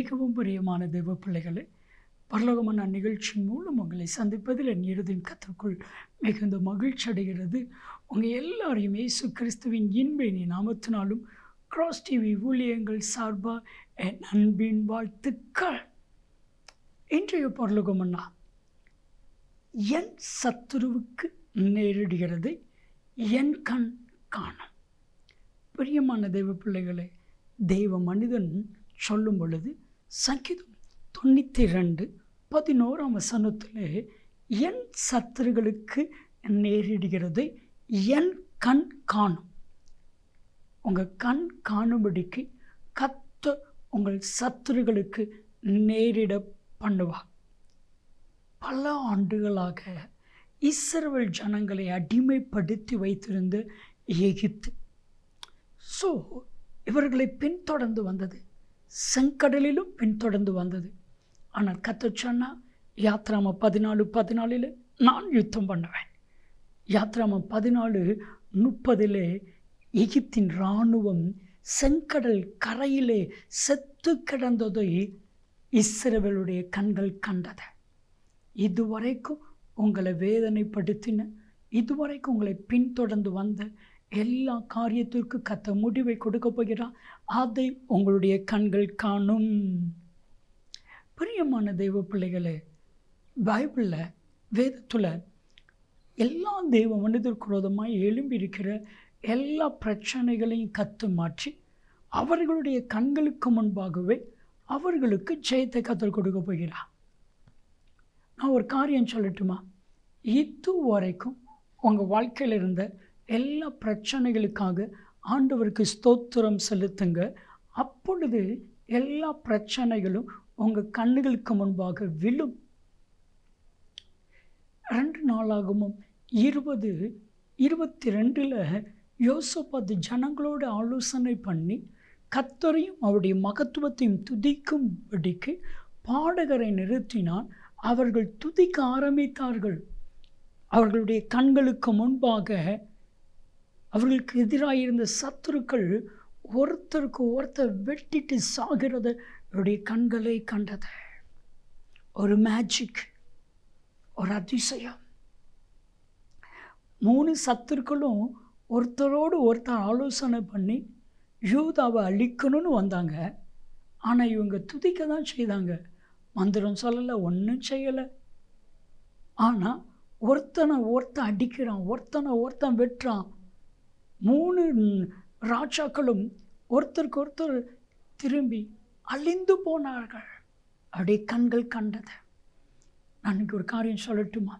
மிகவும் பிரியமான தெய்வ பிள்ளைகளே பரலோகமான நிகழ்ச்சியின் மூலம் உங்களை சந்திப்பதில் என் இறுதியின் கத்திற்குள் மிகுந்த மகிழ்ச்சி அடைகிறது. உங்கள் எல்லாரையும் இயேசு கிறிஸ்துவின் இன்பின் நாமத்தினாலும் கிராஸ் டிவி ஊழியங்கள் சார்பாக என் அன்பின் வாழ்த்துக்கள். இன்றைய பரலோகமன்னா என் சத்துருவுக்கு நேரிடுகிறது. என் கண் காணும். பிரியமான தெய்வ பிள்ளைகளை தெய்வ மனிதன் சொல்லும் பொழுது சங்கீதம் தொண்ணூற்றி ரெண்டு பதினோராம் வசனத்தில் என் சத்துருகளுக்கு நேரிடுகிறது என் கண் காணும். உங்கள் கண் காணும்படிக்கு கத்த உங்கள் சத்துருகளுக்கு நேரிட பண்ணுவார். பல ஆண்டுகளாக இஸ்ரவேல் ஜனங்களை அடிமைப்படுத்தி வைத்திருந்த எகிப்து. ஸோ இவர்களை பின்தொடர்ந்து வந்தது செங்கடலிலும் பின்தொடர்ந்து வந்தது. ஆனால் கத்த சொன்னா யாத்ராம பதினாலு பதினாலில் நான் யுத்தம் பண்ணுவேன். யாத்ராம பதினாலு முப்பதிலே எகிப்தின் இராணுவம் செங்கடல் கரையிலே செத்து கிடந்ததை இஸ்ரவேலுடைய கண்கள் கண்டது. இதுவரைக்கும் உங்களை வேதனைப்படுத்தின இதுவரைக்கும் உங்களை பின்தொடர்ந்து வந்த எல்லா காரியத்திற்கு கத்த முடிவை கொடுக்க போகிறார். அதை உங்களுடைய கண்கள் காணும். பிரியமான தெய்வ பிள்ளைகளே பைபிளில் வேதத்தில் எல்லா தெய்வ மனிதர்குரோதமாக எழும்பியிருக்கிற எழும்பி இருக்கிற எல்லா பிரச்சனைகளையும் கத்து மாற்றி அவர்களுடைய கண்களுக்கு முன்பாகவே அவர்களுக்கு ஜெயத்தை கத்தல் கொடுக்க போகிறார். நான் ஒரு காரியம் சொல்லட்டுமா? இது வரைக்கும் உங்கள் வாழ்க்கையில் இருந்த எல்லா பிரச்சனைகளுக்காக ஆண்டவருக்கு ஸ்தோத்திரம் செலுத்துங்க. அப்பொழுது எல்லா பிரச்சனைகளும் உங்கள் கண்ணுகளுக்கு முன்பாக விழும். ரெண்டு நாளாகவும் இருபது இருபத்தி ரெண்டில் யோசப்பாத்து ஜனங்களோடு ஆலோசனை பண்ணி கத்தரையும் அவருடைய மகத்துவத்தையும் துதிக்கும்படிக்கு பாடகரை நிறுத்தினான் அவர்கள் துதிக்க ஆரம்பித்தார்கள். அவர்களுடைய கண்களுக்கு முன்பாக அவர்களுக்கு எதிராக இருந்த சத்துருக்கள் ஒருத்தருக்கு ஒருத்தர் வெட்டிட்டு சாகிறத அவருடைய கண்களை கண்டது. ஒரு மேஜிக் ஒரு அதிசயம். மூணு சத்துருக்களும் ஒருத்தரோடு ஒருத்தர் ஆலோசனை பண்ணி யூதாவை அழிக்கணும்னு வந்தாங்க. ஆனால் இவங்க துதிக்க தான் செய்தாங்க. மந்திரம் சொல்லலை ஒன்றும் செய்யலை. ஆனால் ஒருத்தனை ஒருத்தன் அடிக்கிறான் ஒருத்தனை ஒருத்தன் வெட்டுறான் மூணு ராஜாக்களும் ஒருத்தருக்கு ஒருத்தர் திரும்பி அழிந்து போனார்கள். அப்படியே கண்கள் கண்டது. நான் ஒரு காரியம் சொல்லட்டுமா?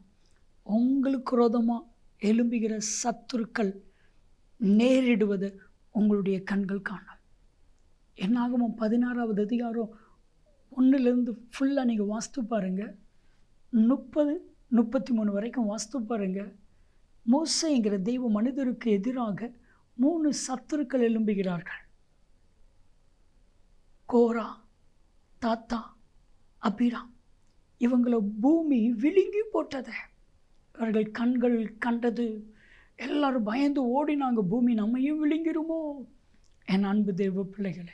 உங்களுக்கு ரோதமாக எலும்புகிற சத்துருக்கள் நேரிடுவது உங்களுடைய கண்கள் காணும். என்னாகுமோ பதினாறாவது அதிகாரம் ஒன்றுலேருந்து ஃபுல்லாக நீங்கள் வாஸ்து பாருங்கள் முப்பது முப்பத்தி மூணு வரைக்கும் வாஸ்து பாருங்கள் மோசைங்கிற தெய்வ மனிதருக்கு எதிராக மூணு சத்துருக்கள் எழும்புகிறார்கள். கோரா தாத்தா அபிராம். இவங்களை பூமி விழுங்கி போட்டதை. அவர்கள் கண்கள் கண்டது. எல்லாரும் பயந்து ஓடினாங்க. பூமி நம்மையும் விழுங்கிருமோ? என் அன்பு தெய்வ பிள்ளைகளே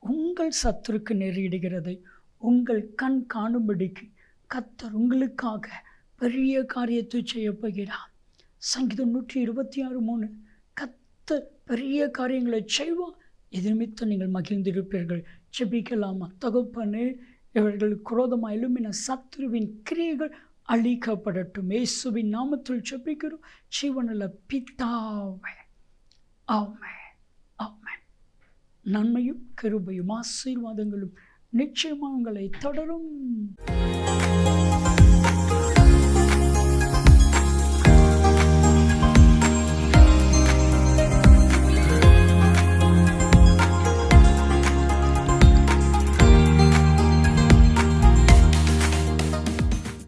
உங்கள் சத்துருக்கு நேரிடுகிறதை. உங்கள் கண் காணும்படிக்கு கத்தர் உங்களுக்காக பெரிய காரியத்தை செய்ய போகிறார். சங்கீதம் நூற்றி இருபத்தி ஆறு மூணு. கத்த பெரிய காரியங்களை செய்வோம் இது நிமித்தம் நீங்கள் மகிழ்ந்திருப்பீர்கள். செபிக்கலாமா தகப்பனே இவர்கள் குரோதமாக எழுமின சத்ருவின் கிரியைகள் அழிக்கப்படட்டும். இயேசுவின் நாமத்தில் செபிக்கிறோம் ஜீவனில் பித்தாவே ஆமே ஆமே நன்மையும் கருபையும் ஆசீர்வாதங்களும் நிச்சயமாக உங்களை தொடரும்.